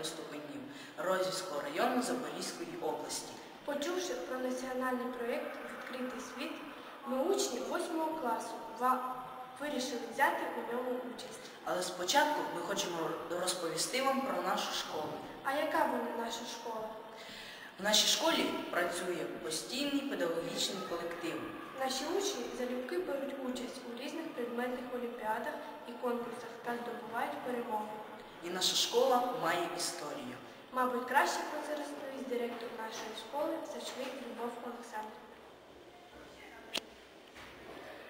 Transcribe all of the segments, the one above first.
1-3 ступенів Розівського району Запорізької області. Почувши про національний проєкт Відкритий світ, ми учні 8 класу вирішили взяти у ньому участь. Але спочатку ми хочемо розповісти вам про нашу школу. А яка вона наша школа? В нашій школі працює постійний педагогічний колектив. Наші учні залюбки беруть участь у різних предметних олімпіадах і конкурсах та здобувають перемоги. І наша школа має історію. Мабуть, краще про це розповість директор нашої школи Сачвик Любов Олександрівна.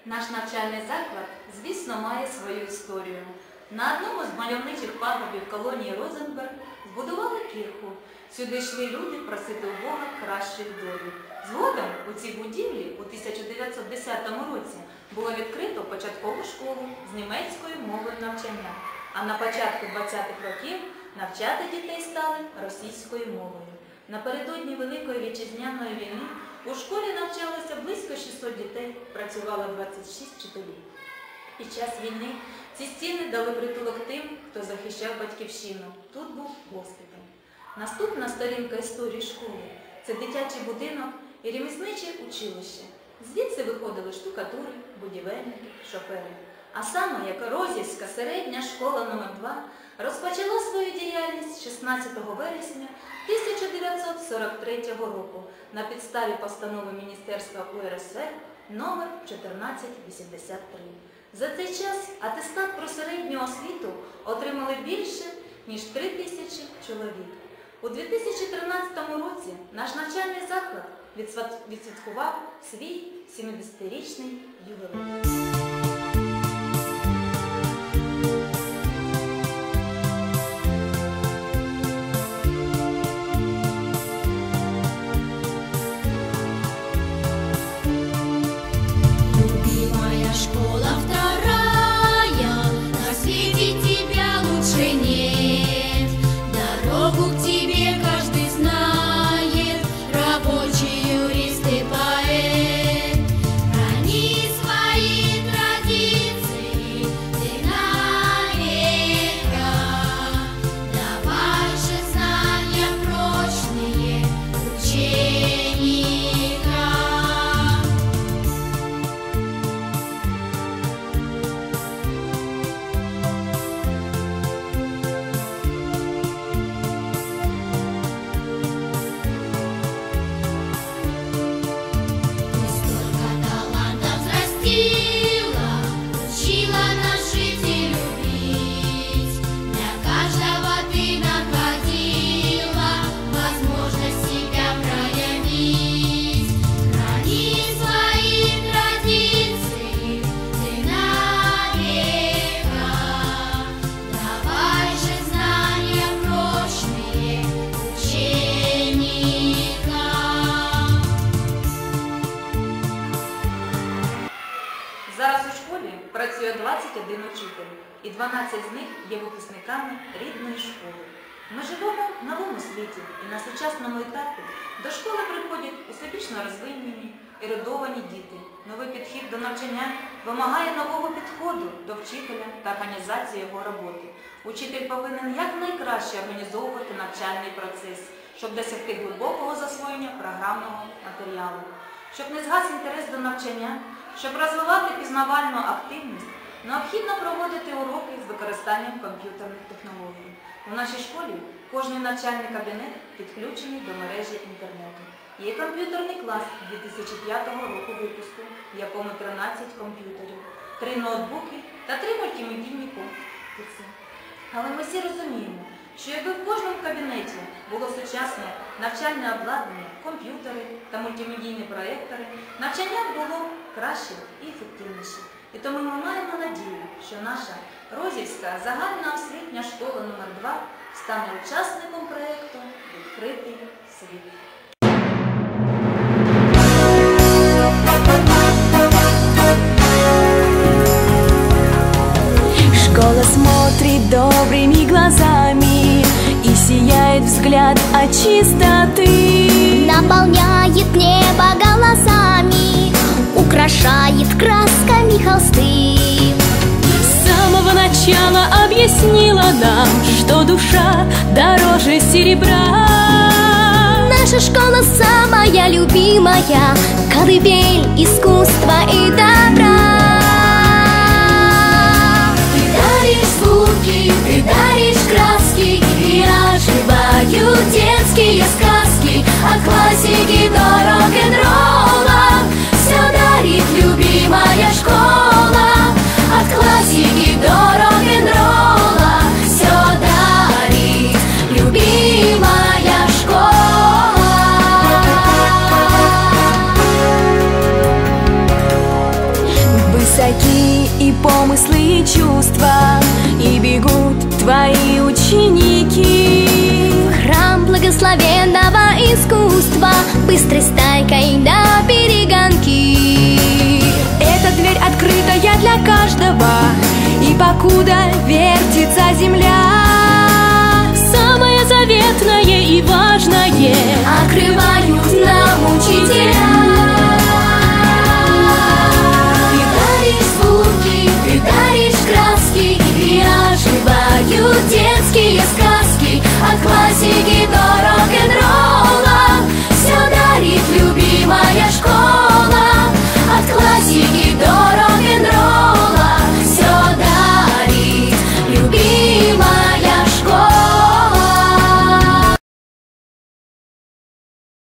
Наш навчальний заклад, звісно, має свою історію. На одному з мальовничих пагорбів колонії Розенберг збудували кірху. Сюди йшли люди просити у Бога кращих долі. Згодом у цій будівлі у 1910 році було відкрито початкову школу з німецькою мовою навчання, а на початку 20-х років навчати дітей стали російською мовою. Напередодні Великої вітчизняної війни у школі навчалося близько 600 дітей, працювало 26 вчителів. Під час війни ці стіни дали притулок тим, хто захищав батьківщину. Тут був госпіталь. Наступна сторінка історії школи це дитячий будинок і ремісниче училище. Звідси виходили штукатури, будівельники, шофери. А саме як Розівська середня школа номер 2 розпочала свою діяльність 16 вересня 1943 року на підставі постанови Міністерства УРСР номер 1483. За цей час атестат про середню освіту отримали більше, ніж 3 тисячі чоловік. У 2013 році наш навчальний заклад відсвяткував свій 70-річний ювілей. 21 учитель, і 12 з них є випускниками рідної школи. Ми живемо в новому світі і на сучасному етапі до школи приходять усебічно розвинені і родовані діти. Новий підхід до навчання вимагає нового підходу до вчителя та організації його роботи. Учитель повинен якнайкраще організовувати навчальний процес, щоб досягти глибокого засвоєння програмного матеріалу, щоб не згас інтерес до навчання, щоб розвивати пізнавальну активність необхідно проводити уроки з використанням комп'ютерних технологій. У нашій школі кожний навчальний кабінет підключений до мережі інтернету. Є комп'ютерний клас 2005 року випуску, в якому 13 комп'ютерів, 3 ноутбуки та 3 мультимедійні комплекси. Але ми всі розуміємо, що якби в кожному кабінеті було сучасне навчальне обладнання, комп'ютери та мультимедійні проєктори, навчання було краще і ефективніше. І тому ми маємо що наша Розівська загальна освітня школа номер 2 стане учасником проєкту Відкритий світ. Школа смотрит добрыми глазами И сияет взгляд от чистоты Наполняет небо голосами, украшает красками холсты. Сначала объяснила нам, что душа дороже серебра. Наша школа самая любимая, колыбель искусства и добра. Ты даришь звуки, ты даришь краски, и оживают детские сказки твои ученики. Храм благословенного искусства Быстрой стайкой на перегонки Эта дверь открытая для каждого, и покуда вертится земля, самое заветное и важное Открывай